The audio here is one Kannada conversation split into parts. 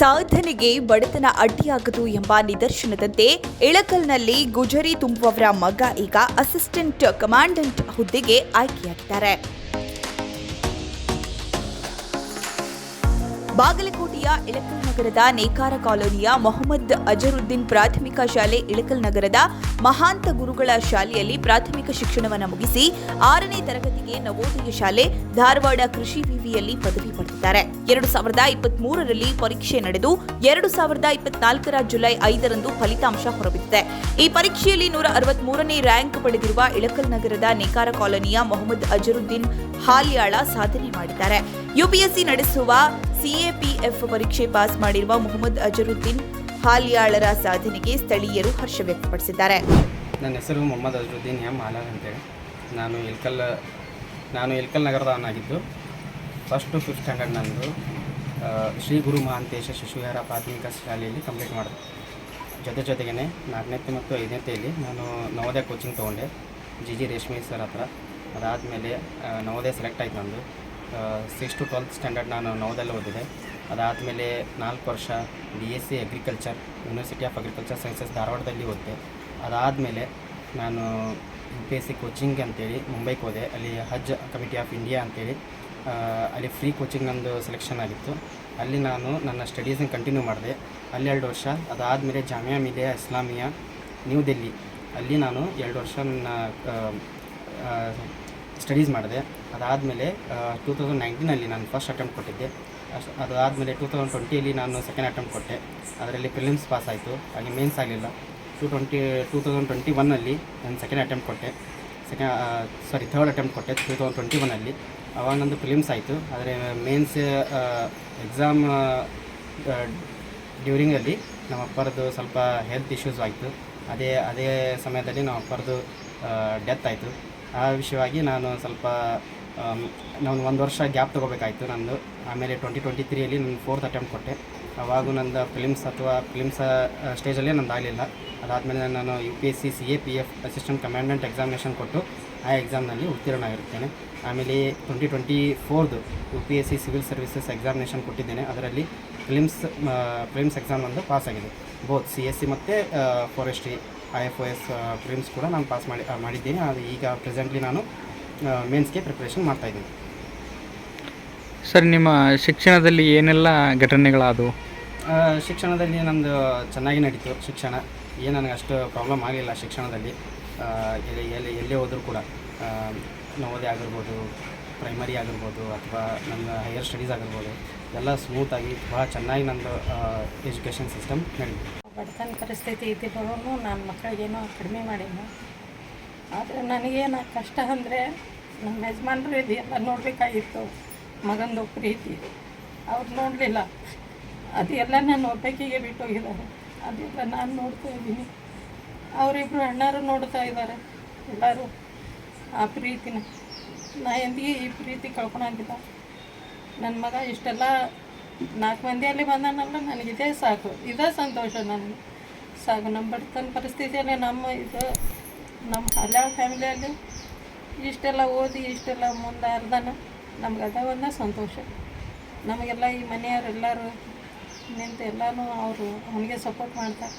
ಸಾಧನೆಗೆ ಬಡತನ ಅಡ್ಡಿಯಾಗದು ಎಂಬ ನಿದರ್ಶನದಂತೆ ಇಳಕಲ್ನಲ್ಲಿ ಗುಜರಿ ತುಂಬುವವರ ಮಗ ಈಗ ಅಸಿಸ್ಟೆಂಟ್ ಕಮಾಂಡೆಂಟ್ ಹುದ್ದೆಗೆ ಆಯ್ಕೆಯಾಗಿದ್ದಾರೆ. ಬಾಗಲಕೋಟೆಯ ಇಳಕಲ್ ನಗರದ ನೇಕಾರ ಕಾಲೋನಿಯ ಮೊಹಮ್ಮದ್ ಅಜರುದ್ದೀನ್ ಪ್ರಾಥಮಿಕ ಶಾಲೆ ಇಳಕಲ್ ನಗರದ ಮಹಾಂತ ಗುರುಗಳ ಶಾಲೆಯಲ್ಲಿ ಪ್ರಾಥಮಿಕ ಶಿಕ್ಷಣವನ್ನು ಮುಗಿಸಿ ಆರನೇ ತರಗತಿಗೆ ನವೋದಯ ಶಾಲೆ ಧಾರವಾಡ ಕೃಷಿ ವಿವಿಯಲ್ಲಿ ಪದವಿ ಪಡೆದಿದ್ದಾರೆ. ಎರಡು ಸಾವಿರದ ಇಪ್ಪತ್ಮೂರರಲ್ಲಿ ಪರೀಕ್ಷೆ ನಡೆದು ಎರಡು ಸಾವಿರದ ಇಪ್ಪತ್ನಾಲ್ಕರ ಜುಲೈ ಐದರಂದು ಫಲಿತಾಂಶ ಹೊರಬಿದ್ದಿದೆ. ಈ ಪರೀಕ್ಷೆಯಲ್ಲಿ ನೂರ ಅರವತ್ಮೂರನೇ ರ್ಯಾಂಕ್ ಪಡೆದಿರುವ ಇಳಕಲ್ ನಗರದ ನೇಕಾರ ಕಾಲೋನಿಯ ಮೊಹಮ್ಮದ್ ಅಜರುದ್ದೀನ್ ಹಾಲ್ಯಾಳ ಸಾಧನೆ ಮಾಡಿದ್ದಾರೆ. ಯುಪಿಎಸ್ಸಿ ನಡೆಸುವ ಸಿಎಪಿಎಫ್ ಪರೀಕ್ಷೆ ಪಾಸ್ ಮಾಡಿರುವ ಮೊಹಮ್ಮದ್ ಅಜರುದ್ದೀನ್ ಹಾಲಿಯಾಳರ ಸಾಧನೆಗೆ ಸ್ಥಳೀಯರು ಹರ್ಷ ವ್ಯಕ್ತಪಡಿಸಿದ್ದಾರೆ. ನನ್ನ ಹೆಸರು ಮೊಹಮ್ಮದ್ ಅಜರುದ್ದೀನ್ ಎಂ ಆಲಾರ್ ಅಂತೇಳಿ. ನಾನು ಇಲ್ಕಲ್ ನಾನು ಇಲ್ಕಲ್ ನಗರದವನಾಗಿದ್ದು. ಫಸ್ಟ್ ಫಿಫ್ತ್ ಸ್ಟ್ಯಾಂಡರ್ಡ್ ನಂದು ಶ್ರೀ ಗುರು ಮಹಾಂತೇಶ ಶಿಶುವಿಹಾರ ಪ್ರಾಥಮಿಕ ಶಾಲೆಯಲ್ಲಿ ಕಂಪ್ಲೀಟ್ ಮಾಡಿದೆ. ಜೊತೆ ಜೊತೆಗೇ ನಾಲ್ಕನೇ ಮತ್ತು ಐದನೇತೆಯಲ್ಲಿ ನಾನು ನವೋದಯ ಕೋಚಿಂಗ್ ತೊಗೊಂಡೆ, ಜಿ ಜಿ ರೇಷ್ಮೆ ಸರ್ ಹತ್ರ. ಅದಾದಮೇಲೆ ನವೋದಯ ಸೆಲೆಕ್ಟ್ ಆಯ್ತು ನಂದು. ಸಿಕ್ಸ್ ಟು ಟ್ವೆಲ್ತ್ ಸ್ಟ್ಯಾಂಡರ್ಡ್ ನಾನು ನವದಲ್ಲಿ ಓದಿದೆ. ಅದಾದಮೇಲೆ ನಾಲ್ಕು ವರ್ಷ B S C agriculture university of agriculture sciences ಧಾರವಾಡದಲ್ಲಿ ಓದಿದೆ. ಅದಾದಮೇಲೆ ನಾನು U P S C coaching ಅಂತೇಳಿ ಮುಂಬೈಗೆ ಹೋದೆ. ಅಲ್ಲಿ ಹಜ್ ಕಮಿಟಿ ಆಫ್ ಇಂಡಿಯಾ ಅಂತೇಳಿ ಅಲ್ಲಿ ಫ್ರೀ ಕೋಚಿಂಗ್ ಒಂದು ಸೆಲೆಕ್ಷನ್ ಆಗಿತ್ತು. ಅಲ್ಲಿ ನಾನು ನನ್ನ ಸ್ಟಡೀಸನ್ನ ಕಂಟಿನ್ಯೂ ಮಾಡಿದೆ. ಅಲ್ಲಿ ಎರಡು ವರ್ಷ, ಅದಾದಮೇಲೆ ಜಾಮಿಯಾ ಮಿಲಿಯಾ ಇಸ್ಲಾಮಿಯಾ ನ್ಯೂ ದೆಲ್ಲಿ ಅಲ್ಲಿ ನಾನು ಎರಡು ವರ್ಷ ನನ್ನ ಸ್ಟಡೀಸ್ ಮಾಡಿದೆ. ಅದಾದಮೇಲೆ ಟೂ ತೌಸಂಡ್ ನೈನ್ಟೀನಲ್ಲಿ ನಾನು ಫಸ್ಟ್ ಅಟೆಂಪ್ಟ್ ಕೊಟ್ಟಿದ್ದೆ. ಅಷ್ಟು ಅದಾದಮೇಲೆ ಟೂ ತೌಸಂಡ್ ಟ್ವೆಂಟಿಯಲ್ಲಿ ನಾನು ಸೆಕೆಂಡ್ ಅಟೆಂಪ್ಟ್ ಕೊಟ್ಟೆ. ಅದರಲ್ಲಿ ಪ್ರಿಲಿಮ್ಸ್ ಪಾಸ್ ಆಯಿತು. ಹಾಗೆ ಮೇನ್ಸ್ ಆಗಲಿಲ್ಲ. Two twenty two thousand twenty ಒನ್ನಲ್ಲಿ ನಾನು ಸೆಕೆಂಡ್ ಅಟೆಂಪ್ಟ್ ಕೊಟ್ಟೆ. ಸೆಕೆಂಡ್ ಸಾರಿ ಥರ್ಡ್ ಅಟೆಂಪ್ಟ್ ಕೊಟ್ಟೆ ಟೂ ತೌಸಂಡ್ ಟ್ವೆಂಟಿ ಒನ್ನಲ್ಲಿ ಅವಾಗ ನಂದು ಫಿಲಿಮ್ಸ್ ಆಯಿತು. ಆದರೆ ಮೇನ್ಸ್ ಎಕ್ಸಾಮ್ ಡ್ಯೂರಿಂಗಲ್ಲಿ ನಮ್ಮ ಅಪ್ಪರದ್ದು ಸ್ವಲ್ಪ ಹೆಲ್ತ್ ಇಶ್ಯೂಸ್ ಆಯಿತು. ಅದೇ ಅದೇ ಸಮಯದಲ್ಲಿ ನಮ್ಮ ಅಪ್ಪರದ್ದು ಡೆತ್ ಆಯಿತು. ಆ ವಿಷಯವಾಗಿ ನಾನು ಸ್ವಲ್ಪ ನಾನು ಒಂದು ವರ್ಷ ಗ್ಯಾಪ್ ತೊಗೋಬೇಕಾಯಿತು ನಂದು. ಆಮೇಲೆ ಟ್ವೆಂಟಿ ಟ್ವೆಂಟಿ ತ್ರೀಯಲ್ಲಿ ನಾನು ಫೋರ್ತ್ ಅಟೆಂಪ್ಟ್ ಕೊಟ್ಟೆ. ಅವಾಗೂ ನಂದು ಫಿಲಿಮ್ಸ್ ಅಥವಾ ಫಿಲಿಮ್ಸ್ ಸ್ಟೇಜಲ್ಲೇ ನಂದು ಆಗಲಿಲ್ಲ. ಅದಾದಮೇಲೆ ನಾನು U P S C C A P F assistant commandant examination ಕೊಟ್ಟು ಆ ಎಕ್ಸಾಮ್ನಲ್ಲಿ ಉತ್ತೀರ್ಣ ಆಗಿರ್ತೇನೆ ಆಮೇಲೆ twenty twenty ಫೋರ್ದು U P S C civil services examination ಕೊಟ್ಟಿದ್ದೇನೆ. ಅದರಲ್ಲಿ ಫಿಲಿಮ್ಸ್ ಫಿಲಿಮ್ಸ್ ಎಕ್ಸಾಮ್ ಒಂದು ಪಾಸ್ ಆಗಿದೆ. ಬೋತ್ ಸಿ ಎಸ್ ಸಿ ಮತ್ತು forestry I F O S prelims ಕೂಡ ನಾನು ಪಾಸ್ ಮಾಡಿ ಮಾಡಿದ್ದೀನಿ. ಅದು ಈಗ ಪ್ರೆಸೆಂಟ್ಲಿ ನಾನು ಮೇನ್ಸ್ಗೆ ಪ್ರಿಪ್ರೇಷನ್ ಮಾಡ್ತಾಯಿದ್ದೀನಿ ಸರ್ ನಿಮ್ಮ ಶಿಕ್ಷಣದಲ್ಲಿ ಏನೆಲ್ಲ ಘಟನೆಗಳಾದವು? ಶಿಕ್ಷಣದಲ್ಲಿ ನಮ್ಮದು ಚೆನ್ನಾಗಿ ನಡೀತು ಶಿಕ್ಷಣ. ಏನು ನನಗೆ ಅಷ್ಟು ಪ್ರಾಬ್ಲಮ್ ಆಗಲಿಲ್ಲ ಶಿಕ್ಷಣದಲ್ಲಿ. ಎಲ್ಲಿ ಎಲ್ಲಿ ಎಲ್ಲೇ ಹೋದರೂ ಕೂಡ. ನವೋದಯ ಆಗಿರ್ಬೋದು ಪ್ರೈಮರಿ ಆಗಿರ್ಬೋದು ಅಥವಾ ನನ್ನ ಹೈಯರ್ ಸ್ಟಡೀಸ್ ಆಗಿರ್ಬೋದು ಎಲ್ಲ ಸ್ಮೂತಾಗಿ ಭಾಳ ಚೆನ್ನಾಗಿ ನಂದು ಎಜುಕೇಷನ್ ಸಿಸ್ಟಮ್ ನಡೀತು. ಬಡತನ ಪರಿಸ್ಥಿತಿ ಇದ್ದಿದ್ದರೂ ನಾನು ಮಕ್ಕಳಿಗೇನೋ ಕಡಿಮೆ ಮಾಡೀನಿ ಆದರೆ ನನಗೇನು ಕಷ್ಟ ಅಂದರೆ ನಮ್ಮ ಯಜಮಾನ್ರು ಇದೆಲ್ಲ ನೋಡಬೇಕಾಗಿತ್ತು. ಮಗಂದು ಪ್ರೀತಿ. ಅವ್ರು ನೋಡಲಿಲ್ಲ. ಅದೆಲ್ಲ ನಾನು ಒಪ್ಪಿಗೆ ಬಿಟ್ಟು ಹೋಗಿದ್ದಾರೆ ಅದೆಲ್ಲ ನಾನು ನೋಡ್ತಾ ಇದ್ದೀನಿ. ಅವರಿಬ್ಬರು ಅಣ್ಣರು ನೋಡ್ತಾ ಇದ್ದಾರೆ. ಎಲ್ಲರೂ ಆ ಪ್ರೀತಿನ. ನಾ ಎಂದಿಗೆ ಈ ಪ್ರೀತಿ ಕಳ್ಕೊಳಂಗಿಲ್ಲ ನನ್ನ ಮಗ ಇಷ್ಟೆಲ್ಲ ನಾಲ್ಕು ಮಂದಿಯಲ್ಲಿ ಬಂದಾನಲ್ಲ ನನಗಿದೇ ಸಾಕು. ಇದೇ ಸಂತೋಷ ನನಗೆ. ಸಾಕು ನಮ್ಮ ಬಡತನ ಪರಿಸ್ಥಿತಿಯಲ್ಲಿ ನಮ್ಮ ಇದು, ನಮ್ಮ ಹಲವು ಫ್ಯಾಮಿಲಿಯಲ್ಲಿ ಇಷ್ಟೆಲ್ಲ ಓದಿ, ಇಷ್ಟೆಲ್ಲ ಮುಂದೆ ಅರ್ಧನ ನಮ್ಗೆ ಅದ ಒಂದೇ ಸಂತೋಷ. ನಮಗೆಲ್ಲ ಈ ಮನೆಯವರೆಲ್ಲರೂ ನಿಂತು ಎಲ್ಲನೂ ಅವರು ಅವನಿಗೆ ಸಪೋರ್ಟ್ ಮಾಡ್ತಾರೆ.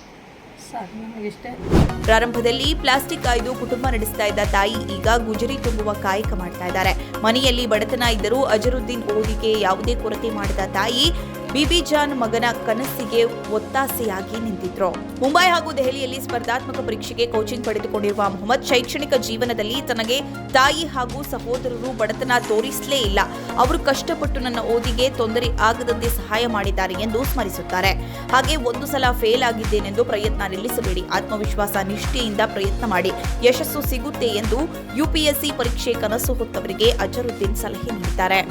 ಪ್ರಾರಂಭದಲ್ಲಿ ಪ್ಲಾಸ್ಟಿಕ್ ಕಾಯ್ದು ಕುಟುಂಬ ನಡೆಸ್ತಾ ಇದ್ದ ತಾಯಿ ಈಗ ಗುಜರಿ ತುಂಬುವ ಕಾಯಕ ಮಾಡ್ತಾ ಇದ್ದಾರೆ. ಮನೆಯಲ್ಲಿ ಬಡತನ ಇದ್ದರೂ ಅಜರುದ್ದೀನ್ ಓದಿಗೆ ಯಾವುದೇ ಕೊರತೆ ಮಾಡದ ತಾಯಿ ಬಿಬಿ ಜಾನ್ ಮಗನ ಕನಸಿಗೆ ಒತ್ತಾಸೆಯಾಗಿ ನಿಂತಿದ್ರು. ಮುಂಬೈ ಹಾಗೂ ದೆಹಲಿಯಲ್ಲಿ ಸ್ಪರ್ಧಾತ್ಮಕ ಪರೀಕ್ಷೆಗೆ ಕೋಚಿಂಗ್ ಪಡೆದುಕೊಂಡಿರುವ ಮೊಹಮ್ಮದ್ ಶೈಕ್ಷಣಿಕ ಜೀವನದಲ್ಲಿ ತನಗೆ ತಾಯಿ ಹಾಗೂ ಸಹೋದರರು ಬಡತನ ತೋರಿಸಲೇ ಇಲ್ಲ. ಅವರು ಕಷ್ಟಪಟ್ಟು ನನ್ನ ಓದಿಗೆ ತೊಂದರೆ ಆಗದಂತೆ ಸಹಾಯ ಮಾಡಿದ್ದಾರೆ ಎಂದು ಸ್ಮರಿಸುತ್ತಾರೆ. ಹಾಗೆ ಒಂದು ಸಲ ಫೇಲ್ ಆಗಿದ್ದೇನೆಂದು ಪ್ರಯತ್ನ ನಿಲ್ಲಿಸಬೇಡಿ. ಆತ್ಮವಿಶ್ವಾಸ ನಿಷ್ಠೆಯಿಂದ ಪ್ರಯತ್ನ ಮಾಡಿ. ಯಶಸ್ಸು ಸಿಗುತ್ತೆ ಎಂದು ಯುಪಿಎಸ್ಸಿ ಪರೀಕ್ಷೆ ಕನಸು ಹೊತ್ತವರಿಗೆ ಅಜರುದ್ದೀನ್ ಸಲಹೆ ನೀಡಿದ್ದಾರೆ.